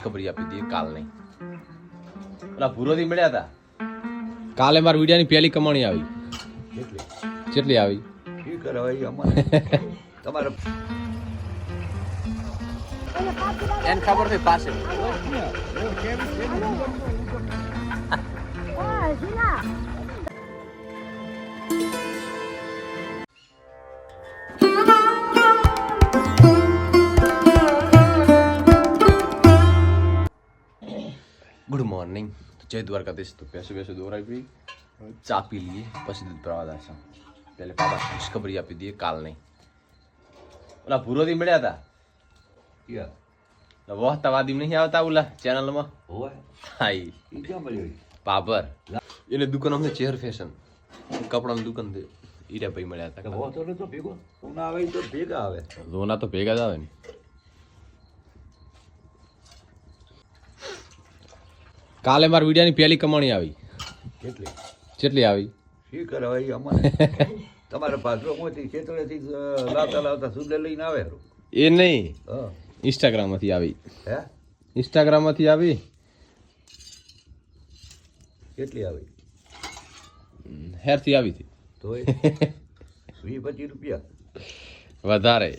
ખુશખબરી આપી દઈએ કાલ નહીં પેલા ભૂરોથી મળ્યા હતા કાલે મારા વિડિયાની પહેલી કમાણી આવી. કેટલી કેટલી આવી. કરાવાય અમારે? તમારે એને ખબર નહીં પાસે મોર્નિંગ જય દ્વારકાધીશ. તો પેસે પેસે દોરાઈ પી ચા પી લઈએ પછી દૂધ પ્રવાહ દાશા પહેલે પાપા ખુશખબરી આપી દઈએ કાલ નહીં ઓલા ભૂરોથી મળ્યા હતા યા તો વહતા વાદી નહીં આવતા ઓલા ચેનલમાં? હોય. હા ઈ ઈ ક્યાં મળ્યો પાપર એને દુકાન અમને ચેર ફેશન. કપડાની દુકાન ઈરા ભાઈ મળ્યા હતા તો ભેગો. આવે તો ભેગા આવે. લોના તો ભેગા જ આવે ને. કાલે મારા વિડિયાની પહેલી કમાણી આવી. કેટલી? કેટલી આવી. શી કરે ઈ અમારે? તમારે પાછળમાંથી ખેતરેથી અ, લાવતા લાવતા સુલે લઈને આવે એ નહીં. ઇન્સ્ટાગ્રામમાંથી આવી. હે? ઇન્સ્ટાગ્રામમાંથી આવી. કેટલી આવી? હેરથી આવી હતી. તોય? વીસ પચીસ રૂપિયા. વધારે.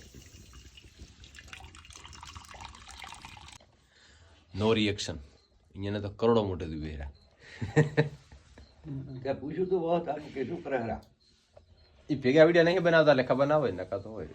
નો રિએક્શન અહીંયા તો કરોડો મોટે બેરા ત્યાં પૂછ્યું તો બહુ તારું કે શું કરે હરા એ ભેગા વિડિયા નહીં બનાવતા એટલે ખબર ના હોય નકા તો હોય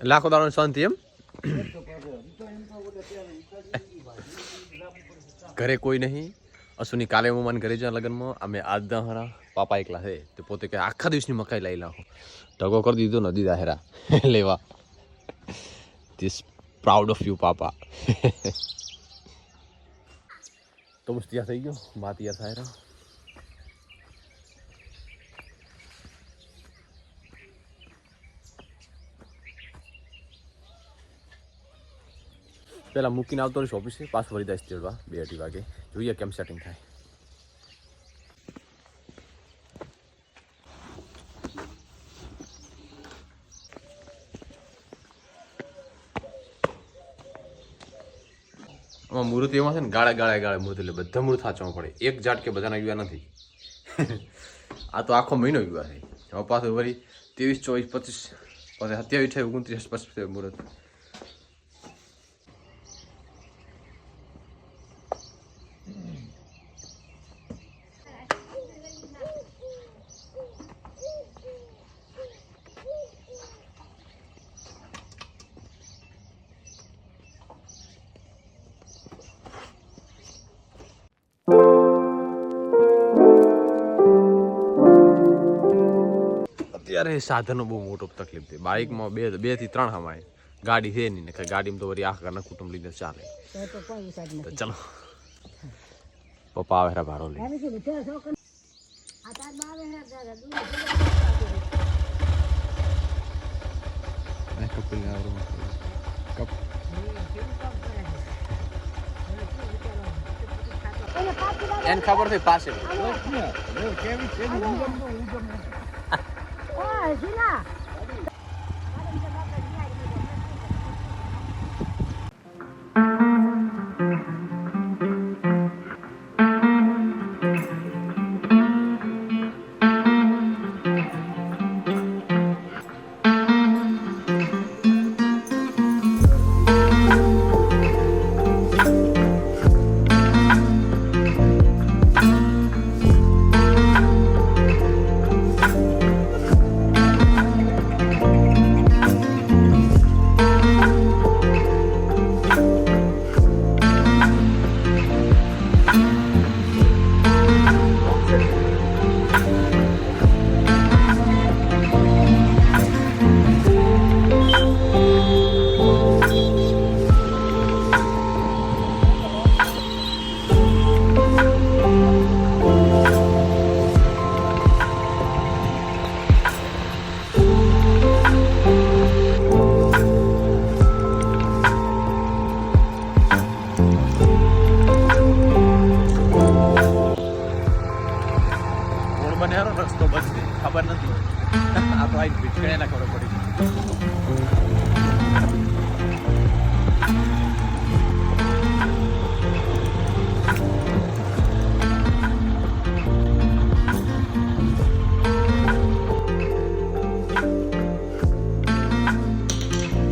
લાખો દાડો શાંતિ એમ ઘરે કોઈ નહીં અસુની કાલે હું મને ઘરે જ્યાં લગ્નમાં અમે આજના હરા પાપા એકલા છે તો પોતે કે આખા દિવસની મકાઈ લઈ લાવો ઢગો કરી દીધો નદી દાહેરા લેવા this proud of you papa તો બસ થઈ ગયો બા તૈયાર થાય પેલા મૂકીને આવતો રહીશ ઓફિસે પાછું વળી દઈશ તેડવા, બે અઢી વાગે. જોઈએ કેમ સેટિંગ થાય. આમાં મૂર્તિ એમાં છે ને, ગાળે ગાળે ગાળે મૂર્તિ, એટલે બધા મુહૂર્ત સાચવા પડે. એક જાટ કે બધાના યુવા નથી. આ તો આખો મહિનો યુવા છે. હવે પાછું વળી ત્રેવીસ, ચોવીસ, પચીસ પછી સત્યાવીસ અઠાવીસ ઓગણત્રીસ, પચીસ મુહૂર્ત અત્યારે સાધનો બહુ મોટો તકલીફ છે. બાઇકમાં બે બેથી ત્રણ હમાય. ગાડી છે નહીં ને ગાડીમાં તો વળી આખા કુટુંબ લઈને ચાલે. તો ચલો. પપ્પા આવે ભાડો લઈ એને ખબર થઈ પાસે vecina. ખબર નથી. આ તો આઈ વિચકણે ના ખબર પડી.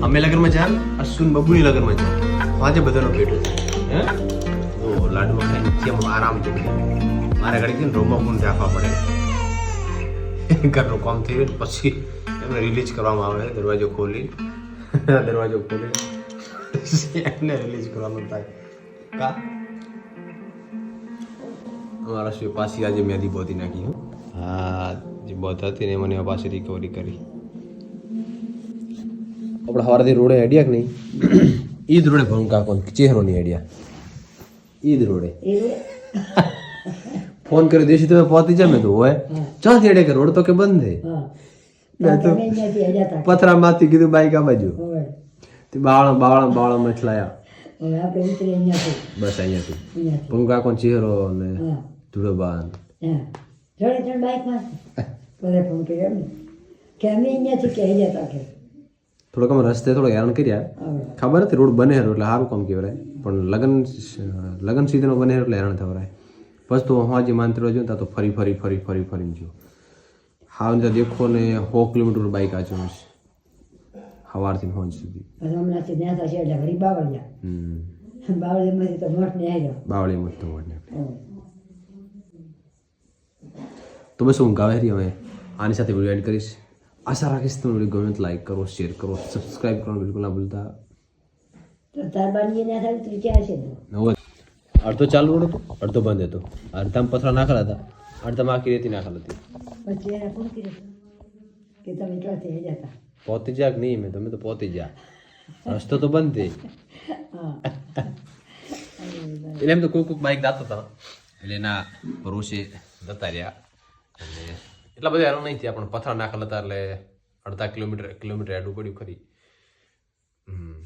અમે લગ્નમાં જાન અશ્વિન બબુની લગ્નમાં જાન. પાંચે બધાનો ભેટ હે? લાડુ જેમ આરામ મારા ઘડી છે પણ રાખવા પડે. ઘરનું કામ થઈ ગયું પછી એમને રિલીઝ કરવામાં આવે દરવાજો ખોલી. દરવાજો ખોલી. એમને રિલીઝ કરવાનું થાય. કા? અમારા શિવ પાછી આજે મેદી બોધી નાખી હું. હા જે બોધ હતી ને મને પાછી રિકવરી કરી. આપણે સવારથી રોડે આઈડિયા કે નહીં? ઈદ રોડે ભણું કાકો ચહેરોની આઈડિયા ઈદ રોડે? ફોન કરી દેશી તમે પહોંચી જાય મેં તો હોય ચોથી અડે કે રોડ તો કે બંધ છે? મેં તો પથરામાંથી કીધું બાઈક આ બાજુ. તે બાવળા બાવળા બાવળા મછલાયા બસ અહીંયાથી. ભણું કોણ ચહેરો ને ધૂળો બાન જોડે ત્રણ બધા ફોન કર્યો કે અમે અહીંયાથી કહી જતા કે. થોડોક અમે રસ્તે થોડો હેરાન કર્યા. ખબર હતી રોડ બને એટલે સારું કામ કહેવાય. પણ લગન લગન સીઝનમાં બને એટલે હેરાન થવરાય બસ તો જે આજે માનતરો જો તો ફરી ફરી ફરી ફરી ફરી જો હા ત્યાં દેખો ને સો કિલોમીટર બાઇક આચો છે. સવારથી હોંજ સુધી. હમણાંથી ત્યાં થશે એટલે બાવળિયા. હમ. તો મોટ ને તો બસ હું ગાવે રહી હવે. આની સાથે વીડિયો એડ કરીશ. આશા રાખીશ તમે વીડિયો ગમે તો લાઈક કરો શેર કરો સબસ્ક્રાઈબ કરવાનું બિલકુલ ના ભૂલતા. તો તાર બાની ના થાય તો ક્યાં છે અડધો ચાલુ રોડ હતો અડધો બંધ હતો. અડધામાં પથરા નાખેલા હતા અડધામાં આખી રેતી નાખેલ હતી. પછી એને કે તમે ક્યાંથી પહોંચી નહીં મેં તમે તો પહોંચી જા રસ્તો તો બંધ થઈ એટલે એમ તો કોઈ કોઈક બાઇક દાતો હતા. એટલે એના ભરોસે જતા રહ્યા. એટલે એટલા બધા હેરાન નહીં થયા પણ પથરા નાખેલા હતા એટલે અડધા કિલોમીટર કિલોમીટર એડું પડ્યું ખરી. હમ.